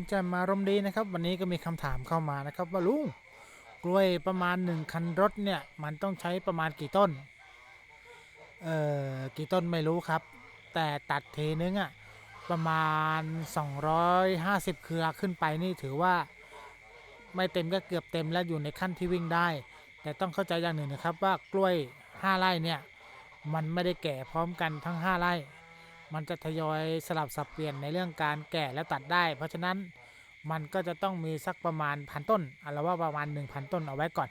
ผมจะมารมดีนะครับ วันนี้ก็มีคำถามเข้ามานะครับ ว่าลุงกล้วยประมาณหนึ่งคันรถเนี่ยมันต้องใช้ประมาณกี่ต้น เอ่อกี่ต้นไม่รู้ครับ แต่ตัดเทนึงอะประมาณ 250 เครือขึ้นไปนี่ถือว่าไม่เต็มก็เกือบเต็มแล้วอยู่ในขั้นที่วิ่งได้ แต่ต้องเข้าใจอย่างหนึ่งนะครับว่ากล้วย 5ไร่เนี่ยมันไม่ได้แก่พร้อมกันทั้ง 5ไร่ มันจะทยอยสลับสับเปลี่ยนในเรื่องการแก่และตัดได้ เพราะฉะนั้นมันก็จะต้องมีสักประมาณพันต้นเอาละว่าประมาณ 1,000 ต้นเอาไว้ก่อน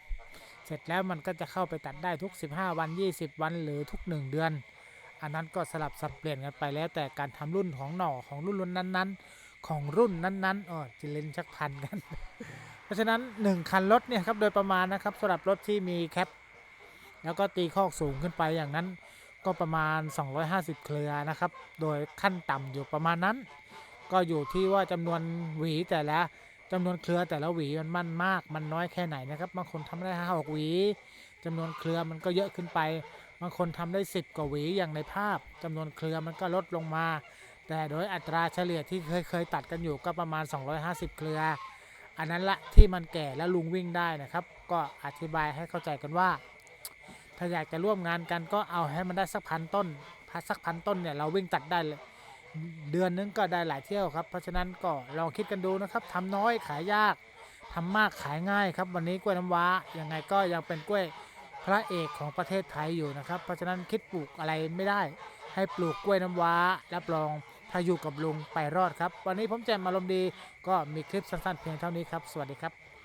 เสร็จแล้วมันก็จะเข้าไปตัดได้ทุก 15 วัน 20 วันหรือทุก 1 เดือน อันนั้นก็สลับสับเปลี่ยนกันไปแล้วแต่การทำรุ่นของหน่อของรุ่นรุ่นนั้นๆ ของรุ่นนั้นๆอ๋อจิเลนชักพันกัน เพราะฉะนั้น 1 คันรถเนี่ยครับโดยประมาณนะครับสำหรับรถที่มีแคปแล้วก็ตีคอกสูงขึ้นไปอย่างนั้น ก็ประมาณ 250 เครือนะครับ โดยขั้นต่ำอยู่ประมาณนั้น ก็อยู่ที่ว่าจำนวนหวีแต่ละจำนวนเครือแต่ละหวีมันมั่นมาก มันน้อยแค่ไหนนะครับบางคนทำได้ห้าหกหวีจำนวนเครือมันก็เยอะขึ้นไปบางคนทำได้ 10 กว่าหวีอย่างในภาพจำนวนเครือมันก็ลดลงมา แต่โดยอัตราเฉลี่ยที่เคยเคยตัดกันอยู่ก็ประมาณ 250 เครือ อันนั้นละที่มันแก่แล้วลุงวิ่งได้นะครับ ก็อธิบายให้เข้าใจกันว่า ถ้าอยากจะร่วมงานกันก็เอาให้มันได้สักพันต้นพัสักพันต้นเนี่ยเราวิ่งตัดได้เลยเดือนนึงก็ได้หลายเที่ยวครับ เพราะฉะนั้นก็ลองคิดกันดูนะครับทำน้อยขายยากทำมากขายง่ายครับ วันนี้กล้วยน้ำว้ายังไงก็ยังเป็นกล้วยพระเอกของประเทศไทยอยู่นะครับ เพราะฉะนั้นคิดปลูกอะไรไม่ได้ ให้ปลูกกล้วยน้ำว้ารับรองถ้าอยู่กับลุงไปรอดครับ วันนี้ผมแจมอารมณ์ดี ก็มีคลิปสั้นๆเพียงเท่านี้ครับ สวัสดีครับ